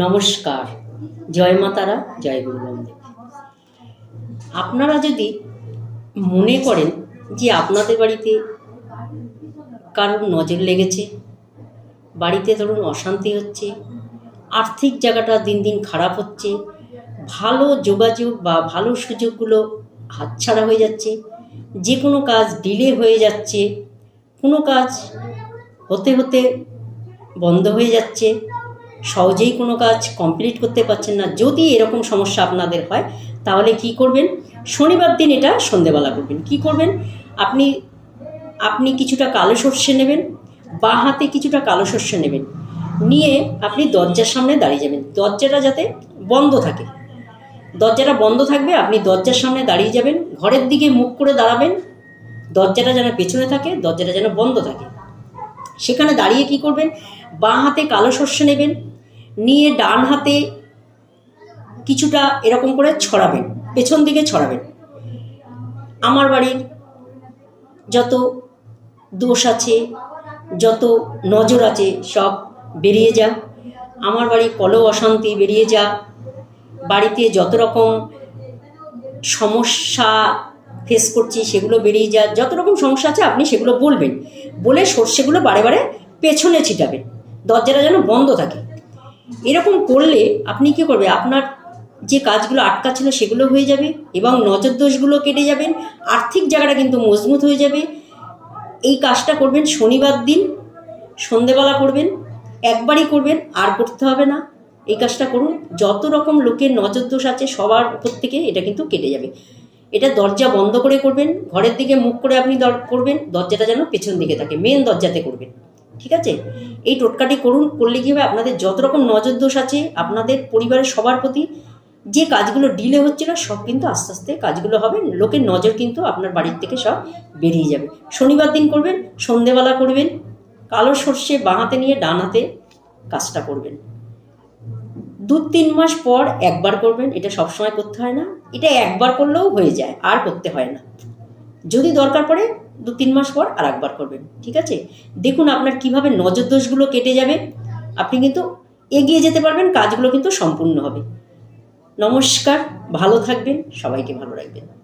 নমস্কার। জয় মাতারা জয় গুরু আপনারা যদি মনে করেন যে আপনাদের বাড়িতে কারোর নজর লেগেছে, বাড়িতে ধরুন অশান্তি হচ্ছে, আর্থিক জায়গাটা দিন দিন খারাপ হচ্ছে, ভালো যোগাযোগ বা ভালো সুযোগগুলো হাতছাড়া হয়ে যাচ্ছে, যে কোনো কাজ ডিলে হয়ে যাচ্ছে, কোনো কাজ হতে হতে বন্ধ হয়ে যাচ্ছে সহজেই কোনো কাজ কমপ্লিট করতে পারছেন না। যদি এরকম সমস্যা আপনাদের হয়, তাহলে কি করবেন? শনিবার দিন এটা সন্ধেবেলা করবেন। কি করবেন? আপনি আপনি কিছুটা কালো সর্ষে নেবেন, বাঁ হাতে কিছুটা কালো সর্ষে নেবেন। নিয়ে আপনি দরজার সামনে দাঁড়িয়ে যাবেন। দরজাটা যাতে বন্ধ থাকে। দরজাটা বন্ধ থাকবে, আপনি দরজার সামনে দাঁড়িয়ে যাবেন। ঘরের দিকে মুখ করে দাঁড়াবেন। দরজাটা যেন পেছনে থাকে, দরজাটা যেন বন্ধ থাকে। সেখানে দাঁড়িয়ে কি করবেন? বাঁ হাতে কালো সর্ষে নেবেন নিয়ে ডান হাতে কিছুটা এরকম করে ছড়াবেন, পেছন দিকে ছড়াবেন। আমার বাড়ির যত দোষ আছে, যত নজর আছে, সব বেরিয়ে যা আমার বাড়ি কল অশান্তি, বেরিয়ে যা বাড়িতে যত রকম সমস্যা ফেস করছি, সেগুলো বেরিয়ে যা যত রকম সমস্যা আছে, আপনি সেগুলো বলবেন। বলে সর্ষেগুলো বারে বারে পেছনে ছিটাবেন। দরজাটা যেন বন্ধ থাকে। এরকম করলে আপনি কি করবে? আপনার যে কাজগুলো আটকা ছিল সেগুলো হয়ে যাবে এবং নজর দোষগুলো কেটে যাবেন আর্থিক জায়গাটা কিন্তু মজবুত হয়ে যাবে। এই কাজটা করবেন, শনিবার দিন সন্ধেবেলা করবেন, একবারই করবেন, আর করতে হবে না। এই কাজটা করুন, যত রকম লোকের নজর দোষ আছে সবার উপর থেকে এটা কিন্তু কেটে যাবে। এটা দরজা বন্ধ করে করবেন, ঘরের দিকে মুখ করে আপনি দর- করবেন, দরজাটা যেন পেছন দিকে থাকে মেন দরজাতে করবেন। ঠিক আছে? এই টোটকাটি করুন, করলে কী হবে? আপনাদের যত রকম নজর দোষ আছে, আপনাদের পরিবারের সবার প্রতি যে কাজগুলো ডিলে হচ্ছিল, সব কিন্তু আস্তে আস্তে কাজগুলো হবে। লোকের নজর কিন্তু আপনার বাড়ির থেকে সব বেরিয়ে যাবে। শনিবার দিন করবেন, সন্ধেবেলা করবেন, কালো সর্ষে বাঁ হাতে নিয়ে ডান হাতে কাজটা করবেন। দু তিন মাস পর একবার করবেন, এটা সবসময় করতে হয় না। এটা একবার করলেও হয়ে যায়, আর করতে হয় না। যদি দরকার পড়ে দু তিন মাস পর আর একবার করবেন, ঠিক আছে? দেখুন আপনার কীভাবে নজর দোষগুলো কেটে যাবে, আপনি কিন্তু এগিয়ে যেতে পারবেন, কাজগুলো কিন্তু সম্পূর্ণ হবে। নমস্কার, ভালো থাকবেন, সবাইকে ভালো রাখবেন।